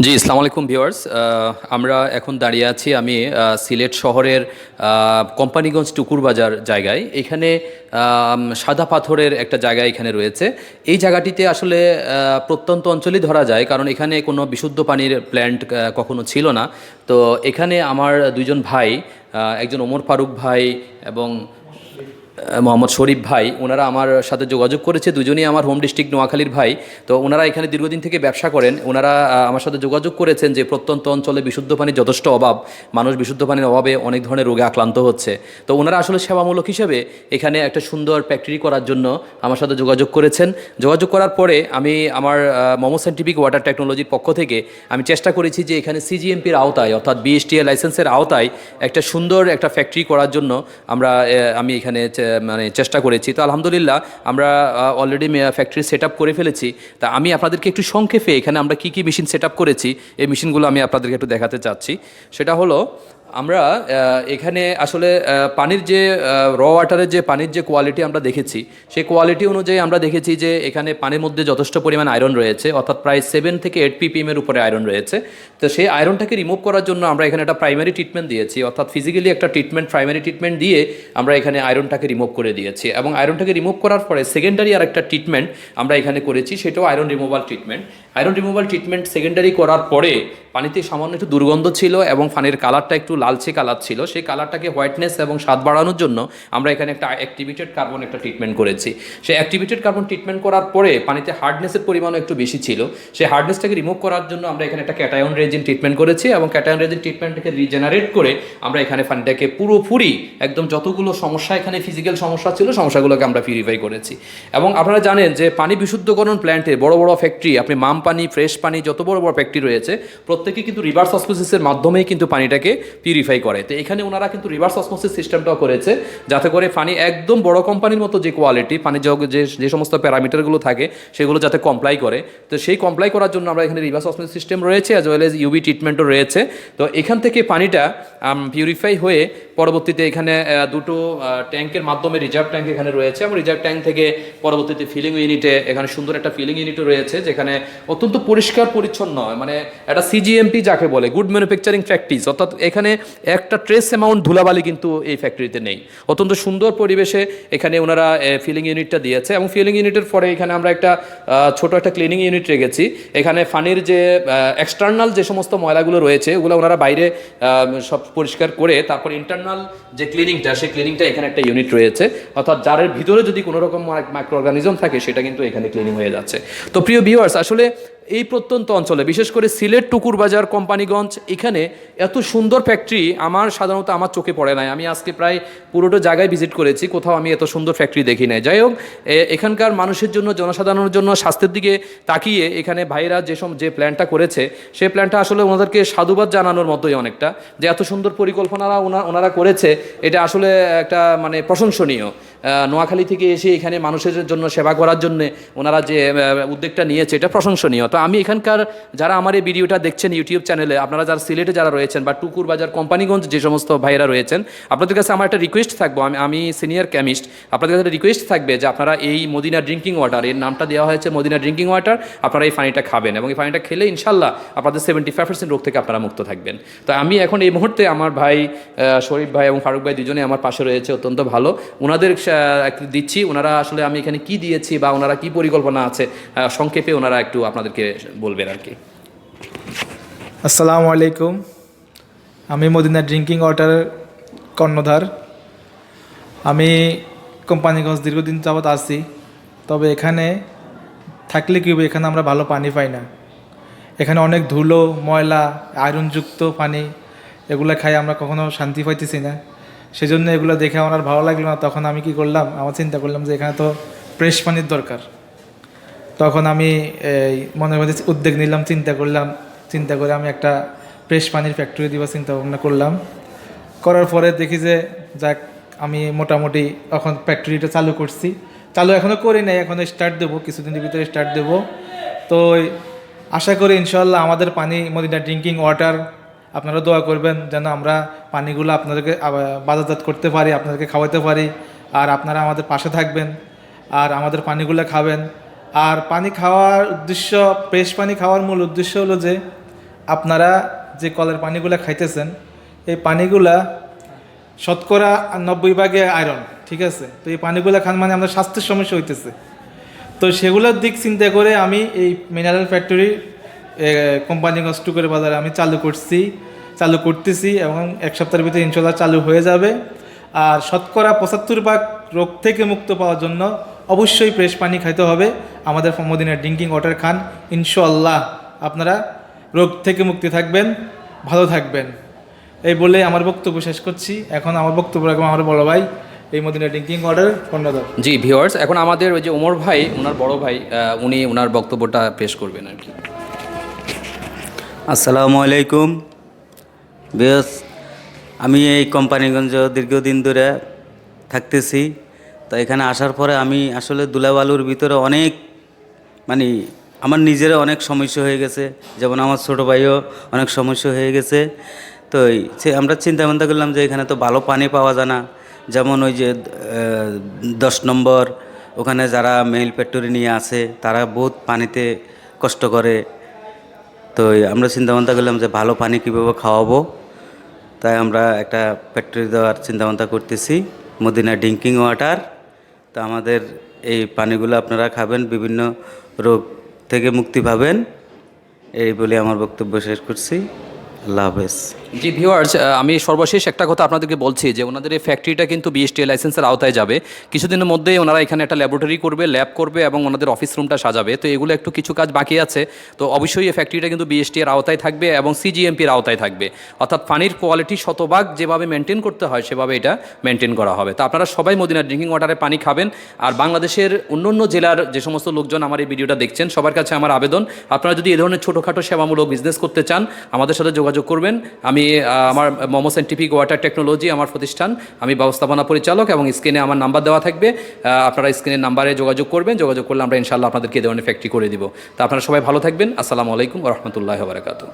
জি ইসলাম আলাইকুম ভিওয়ার্স আমরা এখন দাঁড়িয়ে আছি আমি সিলেট শহরের কোম্পানিগঞ্জ টুকুর বাজার জায়গায়। এখানে সাদা পাথরের একটা জায়গা এখানে রয়েছে। এই জায়গাটিতে আসলে প্রত্যন্ত অঞ্চলই ধরা যায়, কারণ এখানে কোনো বিশুদ্ধ পানির প্ল্যান্ট কখনো ছিল না। তো এখানে আমার দুজন ভাই একজন ওমর ফারুক ভাই এবং মোহাম্মদ শরীফ ভাই, ওনারা আমার সাথে যোগাযোগ করেছে, দুজনেই আমার হোম ডিস্ট্রিক্ট নোয়াখালীর ভাই। তো ওনারা এখানে দীর্ঘদিন থেকে ব্যবসা করেন, ওনারা আমার সাথে যোগাযোগ করেছেন যে প্রত্যন্ত অঞ্চলে বিশুদ্ধ পানির যথেষ্ট অভাব, মানুষ বিশুদ্ধ পানির অভাবে অনেক ধরনের রোগে আক্রান্ত হচ্ছে। তো ওনারা আসলে সেবামূলক হিসেবে এখানে একটা সুন্দর ফ্যাক্টরি করার জন্য আমার সাথে যোগাযোগ করেছেন। যোগাযোগ করার পরে আমি আমার মোমো সাইন্টিফিক ওয়াটার টেকনোলজির পক্ষ থেকে আমি চেষ্টা করেছি যে এখানে সিজিএমপির আওতায়, অর্থাৎ বিএসটিএ লাইসেন্সের আওতায় একটা সুন্দর একটা ফ্যাক্টরি করার জন্য আমরা আমি এখানে মানে চেষ্টা করেছি। তো আলহামদুলিল্লাহ আমরা অলরেডি ফ্যাক্টরি সেট করে ফেলেছি। তা আমি আপনাদেরকে একটু সংক্ষেপে এখানে আমরা কী কী মেশিন সেট করেছি, এই মেশিনগুলো আমি আপনাদেরকে একটু দেখাতে চাচ্ছি। সেটা হলো আমরা এখানে আসলে পানির যে র ওয়াটারের যে পানির যে কোয়ালিটি আমরা দেখেছি, সেই কোয়ালিটি অনুযায়ী আমরা দেখেছি যে এখানে পানির মধ্যে যথেষ্ট পরিমাণ আয়রন রয়েছে, অর্থাৎ প্রায় সেভেন থেকে এইট পিপিএম এর উপরে আয়রন রয়েছে। তো সেই আয়রনটাকে রিমুভ করার জন্য আমরা এখানে একটা প্রাইমারি ট্রিটমেন্ট দিয়েছি, অর্থাৎ ফিজিক্যালি একটা ট্রিটমেন্ট প্রাইমারি ট্রিটমেন্ট দিয়ে আমরা এখানে আয়রনটাকে রিমুভ করে দিয়েছি। এবং আয়রনটাকে রিমুভ করার পরে সেকেন্ডারি আর একটা ট্রিটমেন্ট আমরা এখানে করেছি, সেটাও iron removal treatment iron removal treatment secondary করার পরে পানিতে সামান্য একটু দুর্গন্ধ ছিল এবং ফানের কালারটা একটু লালচে কালার ছিল, সেই কালারটাকে হোয়াইটনেস এবং স্বাদ বাড়ানোর জন্য আমরা এখানে একটা অ্যাক্টিভেটেড কার্বন একটা ট্রিটমেন্ট করেছি। সেই অ্যাক্টিভেটেড কার্বন ট্রিটমেন্ট করার পরে পানিতে হার্ডনেসের পরিমাণও একটু বেশি ছিল। সেই হার্ডনেসটাকে রিমুভ করার জন্য আমরা এখানে একটা ক্যাটায়ন রেজিন ট্রিটমেন্ট করেছি এবং ক্যাটায়ন রেজিন ট্রিটমেন্টটাকে রিজেনারেট করে আমরা এখানে পানিটাকে পুরোপুরি একদম যতগুলো সমস্যা এখানে ফিজিক্যাল সমস্যা ছিল, সমস্যাগুলোকে আমরা পিউরিফাই করেছি। এবং আপনারা জানেন যে পানি বিশুদ্ধকরণ প্ল্যান্টে বড় বড় ফ্যাক্টরি আপনি মাম পানি ফ্রেশ পানি, যত বড় বড় ফ্যাক্টরি রয়েছে, প্রত্যেকে কিন্তু রিভার্স অসমোসিসের মাধ্যমেই কিন্তু পানিটাকে পিউরিফাই করে। তো এখানে ওনারা কিন্তু রিভার্স অসমোসিস সিস্টেমটাও করেছে, যাতে করে পানি একদম বড় কোম্পানির মতো যে কোয়ালিটি পানি যে- যে সমস্ত প্যারামিটারগুলো থাকে, সেগুলো যাতে কমপ্লাই করে। তো সেই কমপ্লাই করার জন্য আমরা এখানে রিভার্স অসমোসিস সিস্টেম রয়েছে অ্যাজ ওয়েল এজ ইউবি ট্রিটমেন্টও রয়েছে। তো এখান থেকে পানিটা পিউরিফাই হয়ে পরবর্তীতে এখানে দুটো ট্যাঙ্কের মাধ্যমে রিজার্ভ ট্যাঙ্ক এখানে রয়েছে। এবং রিজার্ভ ট্যাঙ্ক থেকে পরবর্তীতে ফিলিং ইউনিটে এখানে সুন্দর একটা ফিলিং ইউনিটও রয়েছে, যেখানে অত্যন্ত পরিষ্কার, পরিচ্ছন্ন হয়। মানে একটা সিজিএমপি যাকে বলে গুড ম্যানুফ্যাকচারিং প্র্যাকটিস অর্থাৎ এখানে একটা ট্রেস অ্যামাউন্ট ধুলাবালি কিন্তু এই ফ্যাক্টরিতে নেই। অত্যন্ত সুন্দর পরিবেশে এখানে ওনারা ফিলিং ইউনিটটা দিয়েছে এবং ফিলিং ইউনিটের পরে এখানে আমরা একটা ছোট একটা ক্লিনিং ইউনিট রেখেছি। এখানে ফানির যে এক্সটার্নাল যে সমস্ত ময়লাগুলো রয়েছে, ওগুলো ওনারা বাইরে সব পরিষ্কার করে তারপর ইন্টারনাল যে ক্লিনিংটা সেই ক্লিনিংটা এখানে একটা ইউনিট রয়েছে। অর্থাৎ যারের ভিতরে যদি কোনো রকম মাইক্রো অর্গানিজম থাকে, সেটা কিন্তু এখানে ক্লিনিং হয়ে যাচ্ছে। তো প্রিয় ভিউয়ার্স আসলে এই প্রত্যন্ত অঞ্চলে, বিশেষ করে সিলেট টুকুর বাজার কোম্পানিগঞ্জ, এখানে এত সুন্দর ফ্যাক্টরি আমার সাধারণত আমার চোখে পড়ে নাই। আমি আজকে প্রায় পুরোটা জায়গায় ভিজিট করেছি, কোথাও আমি এত সুন্দর ফ্যাক্টরি দেখি নাই। যাই হোক এখানকার মানুষের জন্য, জনসাধারণের জন্য, স্বাস্থ্যের দিকে তাকিয়ে এখানে ভাইরা যে সব যে প্ল্যানটা করেছে সেই প্ল্যানটা আসলে ওনাদেরকে সাধুবাদ জানানোর মতোই অনেকটা। যে এত সুন্দর পরিকল্পনারা ওনা- ওনারা করেছে, এটা আসলে একটা মানে প্রশংসনীয়। নোয়াখালী থেকে এসে এখানে মানুষের জন্য সেবা করার জন্য ওনারা যে উদ্যোগটা নিয়েছে, এটা প্রশংসনীয়। তো আমি এখানকার যারা আমার এই ভিডিওটা দেখছেন ইউটিউব চ্যানেলে, আপনারা যারা সিলেটে যারা রয়েছেন বা টুকুর বাজার, কোম্পানিগঞ্জ যে সমস্ত ভাইয়েরা রয়েছেন, আপনাদের কাছে আমার একটা রিকোয়েস্ট থাকব। আমি আমি সিনিয়র কেমিস্ট আপনাদের কাছে রিকোয়েস্ট থাকবে যে আপনারা এই মদিনা ড্রিঙ্কিং ওয়াটার এর নামটা দেওয়া হয়েছে মদিনা ড্রিঙ্কিং ওয়াটার আপনারা এই পানিটা খাবেন এবং এই পানিটা খেলে ইনশাল্লাহ আপনাদের সেভেন্টি ফাইভ পার্সেন্ট রোগ থেকে আপনারা মুক্ত থাকবেন। তো আমি এখন এই মুহূর্তে আমার ভাই শরীফ ভাই এবং ফারুক ভাই দুজনে আমার পাশে রয়েছে, অত্যন্ত ভালো। ওনাদের দিচ্ছি। ওনারা আসলে আমি এখানে কি দিয়েছি বা ওনারা কি পরিকল্পনা আছে সংক্ষেপে ওনারা একটু আপনাদেরকে বলবেন আর কি। আসসালামু আলাইকুম। আমি মদিনা ড্রিঙ্কিং ওয়াটার কর্ণধার। আমি কোম্পানিগঞ্জ দীর্ঘদিন যাবৎ আছি। তবে এখানে থাকলে কি হবে? এখানে আমরা ভালো পানি পাই না। এখানে অনেক ধুলো, ময়লা, আয়রনযুক্ত পানি, এগুলো খাই আমরা কখনো শান্তি পাইতেছি না। সেই জন্য এগুলো দেখে আমার ভালো লাগল না। তখন আমি কি করলাম, আমার চিন্তা করলাম যে এখানে তো ফ্রেশ পানির দরকার। তখন আমি মনের মধ্যে উদ্যোগ নিলাম, চিন্তা করলাম, চিন্তা করে আমি একটা ফ্রেশ পানির ফ্যাক্টরি দিবার চিন্তা ভাবনা করলাম। করার পরে দেখি যে, যাক, আমি মোটামুটি এখন ফ্যাক্টরিটা চালু করছি। চালু এখনও করি নাই এখনও স্টার্ট দেবো, কিছুদিনের ভিতরে স্টার্ট দেবো। তো আশা করি ইনশাল্লাহ আমাদের পানি, মদিনা ড্রিঙ্কিং ওয়াটার আপনারা দোয়া করবেন যেন আমরা পানিগুলো আপনাদেরকে বাজারজাত করতে পারি, আপনাদেরকে খাওয়াতে পারি। আর আপনারা আমাদের পাশে থাকবেন, আর আমাদের পানিগুলো খাবেন। আর পানি খাওয়ার উদ্দেশ্য, ফ্রেশ পানি খাওয়ার মূল উদ্দেশ্য হলো যে, আপনারা যে কলের পানিগুলো খাইতেছেন, এই পানিগুলা শতকরা নব্বই ভাগে আয়রন, ঠিক আছে? তো এই পানিগুলো খান মানে আমাদের স্বাস্থ্যের সমস্যা হইতেছে। তো সেগুলোর দিক চিন্তা করে আমি এই মিনারেল ফ্যাক্টরি কোম্পানিগঞ্জ টুকুর বাজারে আমি চালু করছি, চালু করতেছি এবং এক সপ্তাহের ভিতরে ইনশাল্লাহ চালু হয়ে যাবে। আর শতকরা পঁচাত্তর ভাগ রোগ থেকে মুক্ত পাওয়ার জন্য অবশ্যই ফ্রেশ পানি খাইতে হবে। আমাদের মদিনার ড্রিঙ্কিং ওয়াটার খান। ইনশাল্লাহ আপনারা রোগ থেকে মুক্তি থাকবেন, ভালো থাকবেন। এই বলে আমার বক্তব্য শেষ করছি। এখন আমার বক্তব্য রাখব আমার বড় ভাই, এই মদিনা ড্রিঙ্কিং ওয়াটার কর্ণধার। জি ভিওয়ার্স এখন আমাদের ওই যে ওমর ভাই ওনার বড় ভাই উনি ওনার বক্তব্যটা পেশ করবেন আর কি। আসসালামু আলাইকুম। বেশ আমি এই কোম্পানিগঞ্জ দীর্ঘদিন ধরে থাকতেছি। তো এখানে আসার পরে আমি আসলে দুলাবালুর ভিতরে অনেক মানে আমার নিজেরও অনেক সমস্যা হয়ে গেছে। যেমন আমার ছোটো ভাইও অনেক সমস্যা হয়ে গেছে। তো সে- আমরা চিন্তা ভাবনা করলাম যে এখানে তো ভালো পানি পাওয়া যায় না। যেমন ওই যে দশ নম্বর, ওখানে যারা মেইল ফ্যাক্টরি নিয়ে আছে, তারা বহুত পানিতে কষ্ট করে। তো আমরা চিন্তা ভাবনা করলাম যে ভালো পানি কীভাবে খাওয়াবো, তাই আমরা একটা ফ্যাক্টরি দেওয়ার চিন্তা ভাবনা করতেছি, মদিনা ড্রিঙ্কিং ওয়াটার তো আমাদের এই পানিগুলো আপনারা খাবেন, বিভিন্ন রোগ থেকে মুক্তি পাবেন, এই বলে আমার বক্তব্য শেষ করছি। আল্লাহ হাফেজ। জি ভিউয়ার্স আমি সর্বশেষ একটা কথা আপনাদেরকে বলছি যে ওনাদের এই ফ্যাক্টরিটা কিন্তু বিএসটি লাইসেন্সের আওতায় যাবে। কিছুদিনের মধ্যেই ওনারা এখানে একটা ল্যাবরেটরি করবে ল্যাব করবে এবং ওনাদের অফিস রুমটা সাজাবে। তো এগুলো একটু কিছু কাজ বাকি আছে। তো অবশ্যই এই ফ্যাক্টরিটা কিন্তু বিএসটি এর আওতায় থাকবে এবং সিজিএমপির আওতায় থাকবে। অর্থাৎ পানির কোয়ালিটি শতভাগ যেভাবে মেনটেন করতে হয়, সেভাবে এটা মেনটেন করা হবে। তো আপনারা সবাই মদিনার ড্রিঙ্কিং ওয়াটারে পানি খাবেন। আর বাংলাদেশের অন্য অন্য জেলার যে সমস্ত লোকজন আমার এই ভিডিওটা দেখছেন, সবার কাছে আমার আবেদন, আপনারা যদি এ ধরনের ছোটোখাটো সেবামূলক বিজনেস করতে চান, আমাদের সাথে যোগাযোগ করবেন। আমি আহ, আমার মোমো সাইন্টিফিক ওয়াটার টেকনোলজি আমার প্রতিষ্ঠান আমি ব্যবস্থাপনা পরিচালক এবং স্ক্রিনে আমার নাম্বার দেওয়া থাকবে। আপনারা স্ক্রিনের নাম্বারে যোগাযোগ করবেন যোগাযোগ করলে আমরা ইনশাল্লাহ আপনাদেরকে ধরনের ফ্যাক্টরি করে দিব। তা আপনারা সবাই ভালো থাকবেন। আসসালামু আলাইকুম রহমতুল্লাহ বারকাতু